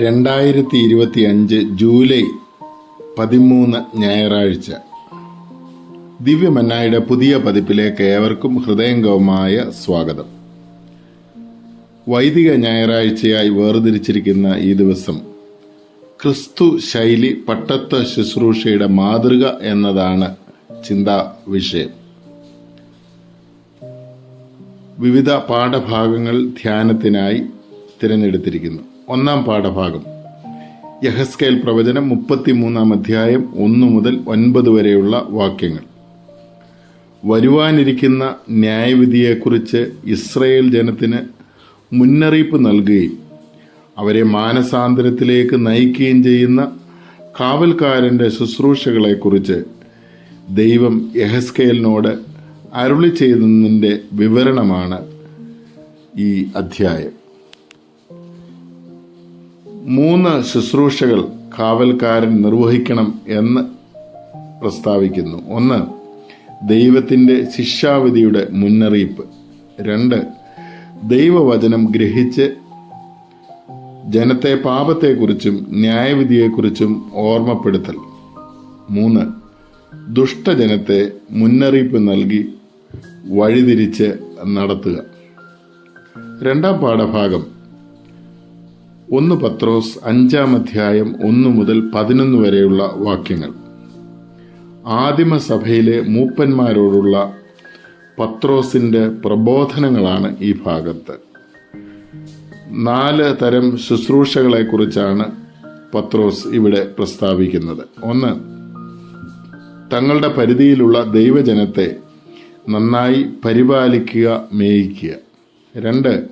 രണ്ടായിരത്തി ഇരുപത്തി അഞ്ച് ജൂലൈ പതിമൂന്ന് ഞായറാഴ്ച. ദിവ്യമന്നായുടെ പുതിയ പതിപ്പിലേക്ക് ഏവർക്കും ഹൃദയംഗവുമായ സ്വാഗതം. വൈദിക ഞായറാഴ്ചയായി വേർതിരിച്ചിരിക്കുന്ന ഈ ദിവസം ക്രിസ്തു ശൈലി പട്ടത്ത ശുശ്രൂഷയുടെ മാതൃക എന്നതാണ് ചിന്താ വിഷയം വിവിധ പാഠഭാഗങ്ങൾ ധ്യാനത്തിനായി തിരഞ്ഞെടുത്തിരിക്കുന്നു. ഒന്നാം പാഠഭാഗം. യഹസ്കേൽ പ്രവചനം മുപ്പത്തിമൂന്നാം അധ്യായം ഒന്നു മുതൽ ഒൻപത് വരെയുള്ള വാക്യങ്ങൾ. വരുവാനിരിക്കുന്ന ന്യായവിധിയെക്കുറിച്ച് ഇസ്രയേൽ ജനത്തിന് മുന്നറിയിപ്പ് നൽകുകയും അവരെ മാനസാന്തരത്തിലേക്ക് നയിക്കുകയും ചെയ്യുന്ന കാവൽക്കാരന്റെ ശുശ്രൂഷകളെക്കുറിച്ച് ദൈവം യഹസ്കേലിനോട് അരുളി ചെയ്തതിന്റെ വിവരണമാണ് ഈ അധ്യായം. മൂന്ന് ശുശ്രൂഷകൾ കാവൽക്കാരൻ നിർവഹിക്കണം എന്ന് പ്രസ്താവിക്കുന്നു. ഒന്ന് ദൈവത്തിന്റെ ശിക്ഷാവിധിയുടെ മുന്നറിയിപ്പ്. രണ്ട് ദൈവവചനം ഗ്രഹിച്ച് ജനത്തെ പാപത്തെക്കുറിച്ചും ന്യായവിധിയെക്കുറിച്ചും ഓർമ്മപ്പെടുത്തൽ. മൂന്ന് ദുഷ്ടജനത്തെ മുന്നറിയിപ്പ് നൽകി വഴിതിരിച്ച് നടത്തുക. രണ്ടാം പാഠഭാഗം ഒന്ന് പത്രോസ് അഞ്ചാം അധ്യായം ഒന്ന് മുതൽ പതിനൊന്ന് വരെയുള്ള വാക്യങ്ങൾ. ആദിമസഭയിലെ മൂപ്പന്മാരോടുള്ള പത്രോസിന്റെ പ്രബോധനങ്ങളാണ് ഈ ഭാഗത്ത്. നാല് തരം ശുശ്രൂഷകളെക്കുറിച്ചാണ് പത്രോസ് ഇവിടെ പ്രസ്താവിക്കുന്നത്. ഒന്ന് തങ്ങളുടെ പരിധിയിലുള്ള ദൈവജനത്തെ നന്നായി പരിപാലിക്കുക മേയിക്കുക. രണ്ട്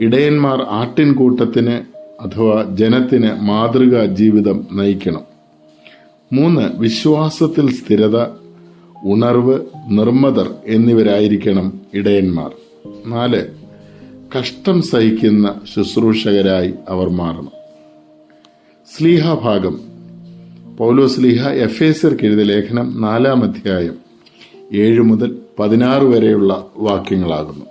ഇടയന്മാർ ആട്ടിൻകൂട്ടത്തിന് അഥവാ ജനത്തിന് മാതൃകാ ജീവിതം നയിക്കണം. മൂന്ന് വിശ്വാസത്തിൽ സ്ഥിരത ഉണർവ് നിർമ്മതർ എന്നിവരായിരിക്കണം ഇടയന്മാർ. നാല് കഷ്ടം സഹിക്കുന്ന ശുശ്രൂഷകരായി അവർ മാറണം. സ്ലീഹ ഭാഗം പൗലോ സ്ലീഹ എഫ് എസർക്ക് എഴുതിയ ലേഖനം നാലാം അധ്യായം ഏഴ് മുതൽ പതിനാറ് വരെയുള്ള വാക്യങ്ങളാകുന്നു.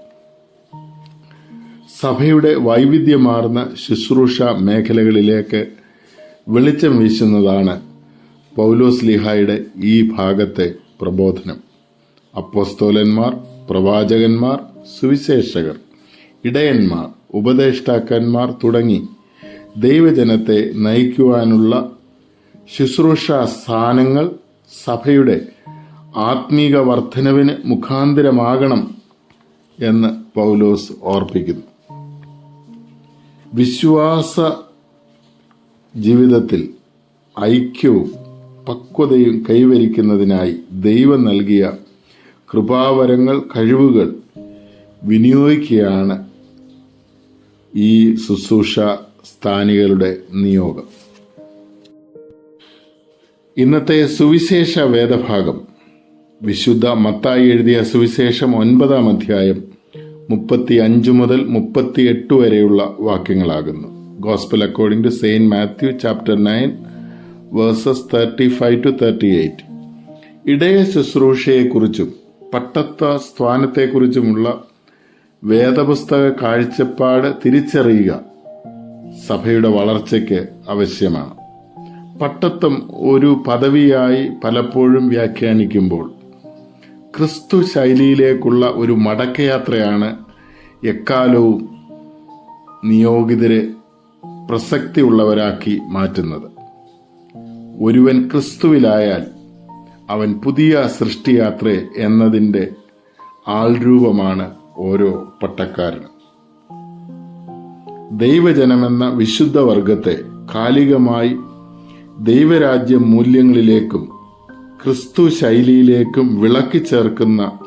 സഭയുടെ വൈവിധ്യമാർന്ന ശുശ്രൂഷ മേഖലകളിലേക്ക് വെളിച്ചം വീശുന്നതാണ് പൗലോസ് ലിഹായുടെ ഈ ഭാഗത്തെ പ്രബോധനം. അപ്പോസ്തോലന്മാർ പ്രവാചകന്മാർ സുവിശേഷകർ ഇടയന്മാർ ഉപദേഷ്ടാക്കന്മാർ തുടങ്ങി ദൈവജനത്തെ നയിക്കുവാനുള്ള ശുശ്രൂഷ സ്ഥാനങ്ങൾ സഭയുടെ ആത്മീക വർധനവിന് മുഖാന്തരമാകണം എന്ന് പൗലോസ് ഓർപ്പിക്കുന്നു. വിശ്വാസ ജീവിതത്തിൽ ഐക്യവും പക്വതയും കൈവരിക്കുന്നതിനായി ദൈവം നൽകിയ കൃപാവരങ്ങൾ കഴിവുകൾ വിനിയോഗിക്കുകയാണ് ഈ ശുശ്രൂഷ സ്ഥാനികളുടെ നിയോഗം. ഇന്നത്തെ സുവിശേഷ വേദഭാഗം വിശുദ്ധ മത്തായി എഴുതിയ സുവിശേഷം ഒൻപതാം അധ്യായം മുപ്പത്തി അഞ്ച് മുതൽ മുപ്പത്തി എട്ട് വരെയുള്ള വാക്യങ്ങളാകുന്നു. Gospel according to Saint Matthew chapter nine verses thirty five to thirty eight ഇടയ ശുശ്രൂഷയെക്കുറിച്ചും പട്ടത്ത സ്ഥാനത്തെക്കുറിച്ചുമുള്ള വേദപുസ്തക കാഴ്ചപ്പാട് തിരിച്ചറിയുക സഭയുടെ വളർച്ചയ്ക്ക് ആവശ്യമാണ്. പട്ടത്വം ഒരു പദവിയായി പലപ്പോഴും വ്യാഖ്യാനിക്കുമ്പോൾ ക്രിസ്തു ശൈലിയിലേക്കുള്ള ഒരു മടക്കയാത്രയാണ് എക്കാലവും നിയോഗിതരെ പ്രസക്തിയുള്ളവരാക്കി മാറ്റുന്നത്. ഒരുവൻ ക്രിസ്തുവിലായാൽ അവൻ പുതിയ സൃഷ്ടിയാത്ര എന്നതിന്റെ ആൾരൂപമാണ് ഓരോ പട്ടക്കാരനും. ദൈവജനമെന്ന വിശുദ്ധ വർഗത്തെ കാലികമായി ദൈവരാജ്യ മൂല്യങ്ങളിലേക്കും ക്രിസ്തു ശൈലിയിലേക്കും വിളക്കി ചേർക്കുന്ന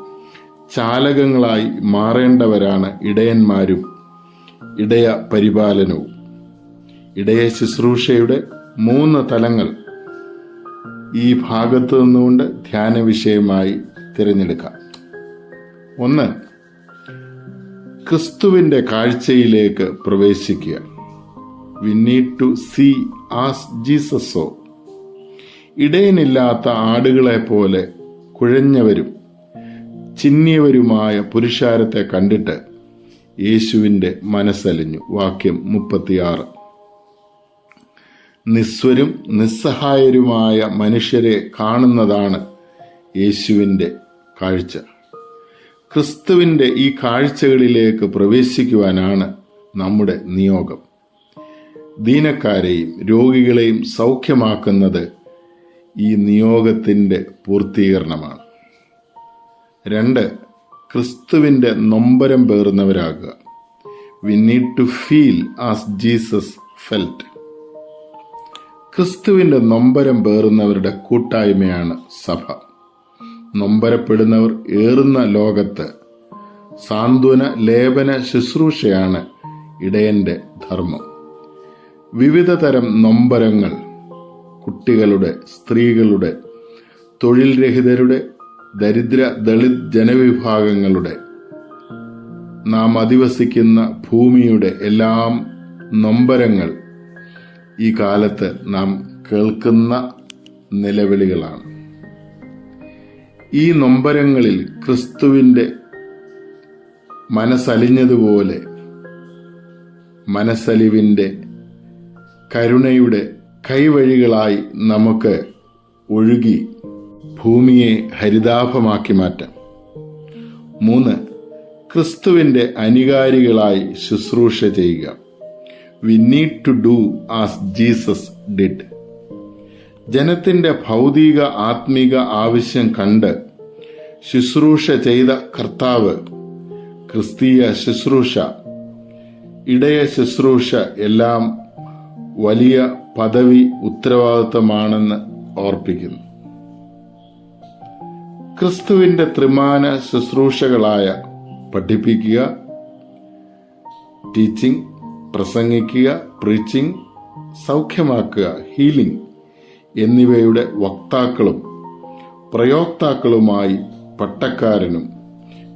ചാലകങ്ങളായി മാറേണ്ടവരാണ് ഇടയന്മാരും. ഇടയ പരിപാലനവും. ഇടയ ശുശ്രൂഷയുടെ മൂന്ന് തലങ്ങൾ ഈ ഭാഗത്ത് നിന്നുകൊണ്ട് ധ്യാന വിഷയമായി തിരഞ്ഞെടുക്കാം. ഒന്ന് ക്രിസ്തുവിന്റെ കാഴ്ചയിലേക്ക് പ്രവേശിക്കുക. We need to see as ജീസസോ ഇടയനില്ലാത്ത ആടുകളെ പോലെ കുഴഞ്ഞവരും ചിന്നിയവരുമായ പുരുഷാരത്തെ കണ്ടിട്ട് യേശുവിന്റെ മനസ്സലിഞ്ഞു. വാക്യം മുപ്പത്തിയാറ്. നിസ്വരും നിസ്സഹായരുമായ മനുഷ്യരെ കാണുന്നതാണ് യേശുവിന്റെ കാഴ്ച. ക്രിസ്തുവിന്റെ ഈ കാഴ്ചകളിലേക്ക് പ്രവേശിക്കുവാനാണ് നമ്മുടെ നിയോഗം. ദീനക്കാരെയും രോഗികളെയും സൗഖ്യമാക്കുന്നത് ഈ നിയോഗത്തിന്റെ പൂർത്തീകരണമാണ്. രണ്ട് ക്രിസ്തുവിന്റെ നൊമ്പരം പേറുന്നവരാകുക. We need to feel as Jesus felt ക്രിസ്തുവിന്റെ നൊമ്പരം പേറുന്നവരുടെ കൂട്ടായ്മയാണ് സഭ. നൊമ്പരപ്പെടുന്നവർ ഏറുന്ന ലോകത്ത് സാന്ത്വന ലേപന ശുശ്രൂഷയാണ് ഇടയന്റെ ധർമ്മം. വിവിധ തരം നൊമ്പരങ്ങൾ കുട്ടികളുടെ സ്ത്രീകളുടെ തൊഴിൽ രഹിതരുടെ ദരിദ്ര ദളിത് ജനവിഭാഗങ്ങളുടെ നാം അധിവസിക്കുന്ന ഭൂമിയുടെ എല്ലാം നൊമ്പരങ്ങൾ ഈ കാലത്ത് നാം കേൾക്കുന്ന നിലവിളികളാണ്. ഈ നൊമ്പരങ്ങളിൽ ക്രിസ്തുവിന്റെ മനസ്സലിഞ്ഞതുപോലെ മനസ്സലിവിന്റെ കരുണയുടെ കൈവഴികളായി നമുക്ക് ഒഴുകി ഭൂമിയെ ഹരിതാഭമാക്കി മാറ്റാം. മൂന്ന് ക്രിസ്തുവിന്റെ അനുകാരികളായി ശുശ്രൂഷ ചെയ്യുക. We need to do as Jesus did ജനത്തിന്റെ ഭൗതിക ആത്മീക ആവശ്യം കണ്ട് ശുശ്രൂഷ ചെയ്ത കർത്താവ് ക്രിസ്തീയ ശുശ്രൂഷ ഇടയ ശുശ്രൂഷ എല്ലാം വലിയ പദവി ഉത്തരവാദിത്തമാണെന്ന് ഓർപ്പിക്കുന്നു. ക്രിസ്തുവിന്റെ ത്രിമാന ശുശ്രൂഷകളായ പഠിപ്പിക്കുക ടീച്ചിങ് പ്രസംഗിക്കുക പ്രീച്ചിങ് സൗഖ്യമാക്കുക ഹീലിംഗ് എന്നിവയുടെ വക്താക്കളും പ്രയോക്താക്കളുമായി പട്ടക്കാരനും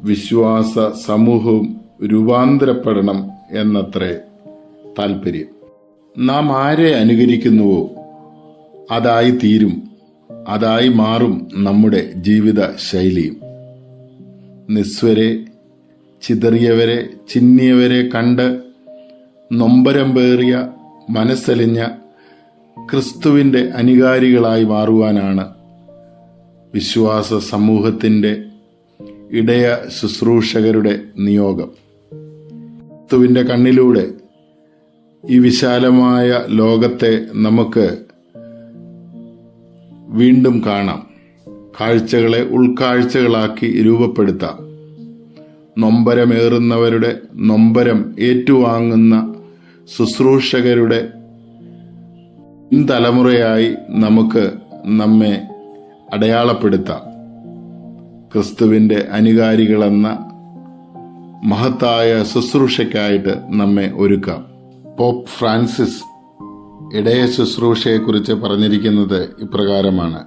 വിശ്വാസ സമൂഹവും രൂപാന്തരപ്പെടണം എന്നത്രേ താൽപ്പര്യം നാം ആരെ അനുകരിക്കുന്നുവോ? അതായി തീരും അതായി മാറും നമ്മുടെ ജീവിത ശൈലിയും. നിസ്വരെ ചിതറിയവരെ ചിന്നിയവരെ കണ്ട് നൊമ്പരം പേറിയ മനസ്സലിഞ്ഞ ക്രിസ്തുവിന്റെ അനുകാരികളായി മാറുവാനാണ് വിശ്വാസ സമൂഹത്തിന്റെ ഇടയ ശുശ്രൂഷകരുടെ നിയോഗം. ക്രിസ്തുവിന്റെ കണ്ണിലൂടെ ഈ വിശാലമായ ലോകത്തെ നമുക്ക് വീണ്ടും കാണാം. കാഴ്ചകളെ ഉൾക്കാഴ്ചകളാക്കി രൂപപ്പെടുത്താം. നൊമ്പരമേറുന്നവരുടെ നൊമ്പരം ഏറ്റുവാങ്ങുന്ന ശുശ്രൂഷകരുടെ തലമുറയായി നമുക്ക് നമ്മെ അടയാളപ്പെടുത്താം. ക്രിസ്തുവിന്റെ അനുകാരികളെന്ന മഹത്തായ ശുശ്രൂഷയ്ക്കായിട്ട് നമ്മെ ഒരുക്കാം. പോപ്പ് ഫ്രാൻസിസ് ഇടയ ശുശ്രൂഷയെക്കുറിച്ച് പറഞ്ഞിരിക്കുന്നത് ഇപ്രകാരമാണ്.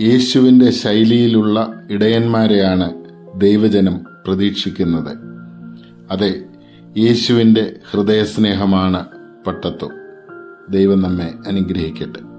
യേശുവിന്റെ ശൈലിയിലുള്ള ഇടയന്മാരെയാണ് ദൈവജനം പ്രതീക്ഷിക്കുന്നത്. അതെ യേശുവിന്റെ ഹൃദയസ്നേഹമാണ് പട്ടത്വം. ദൈവം നമ്മെ അനുഗ്രഹിക്കട്ടെ.